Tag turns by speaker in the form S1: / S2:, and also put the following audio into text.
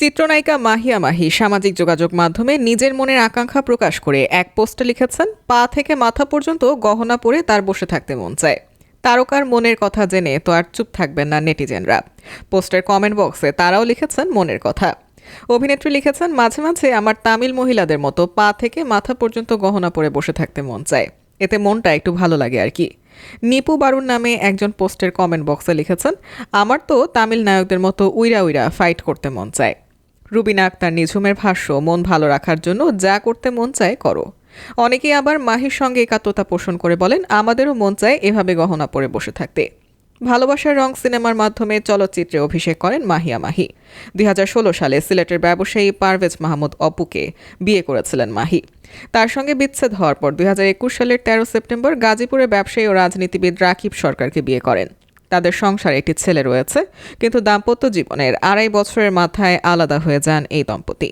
S1: চিত্রনায়িকা মাহিয়া মাহি সামাজিক যোগাযোগ মাধ্যমে নিজের মনের আকাঙ্ক্ষা প্রকাশ করে এক পোস্টে লিখেছেন, পা থেকে মাথা পর্যন্ত গহনা পরে তার বসে থাকতে মন চায়। তারকার মনের কথা জেনে তো আর চুপ থাকবেন না নেটিজেনরা। পোস্টের কমেন্ট বক্সে তারাও লিখেছেন মনের কথা। অভিনেত্রী লিখেছেন, মাঝে মাঝে আমার তামিল মহিলাদের মতো পা থেকে মাথা পর্যন্ত গহনা পরে বসে থাকতে মন চায়। এতে মনটা একটু ভালো লাগে আর কি। নিপু বারুন নামে একজন পোস্টের কমেন্ট বক্সে লিখেছেন, আমার তো তামিল নায়কদের মতো উইরা উইরা ফাইট করতে মন চায়। রুবিনা আক্তার নিঝুমের ভাষ্য, মন ভালো রাখার জন্য যা করতে মন চায় করো। অনেকেই আবার মাহির সঙ্গে একাত্মতা পোষণ করে বলেন, আমাদেরও মন চায় এভাবে গহনা পরে বসে থাকতে। ভালোবাসার রং সিনেমার মাধ্যমে চলচ্চিত্রে অভিষেক করেন মাহিয়া মাহি। দুই হাজার ষোলো সালে সিলেটের ব্যবসায়ী পারভেজ মাহমুদ অপুকে বিয়ে করেছিলেন মাহি। তার সঙ্গে বিচ্ছেদ হওয়ার পর দুই হাজার একুশ সালের তেরো সেপ্টেম্বর গাজীপুরে ব্যবসায়ী ও রাজনীতিবিদ রাকিব সরকারকে বিয়ে করেন। তাদের সংসারে একটি ছেলে রয়েছে, কিন্তু দাম্পত্য জীবনের আড়াই বছরের মাথায় আলাদা হয়ে যান এই দম্পতি।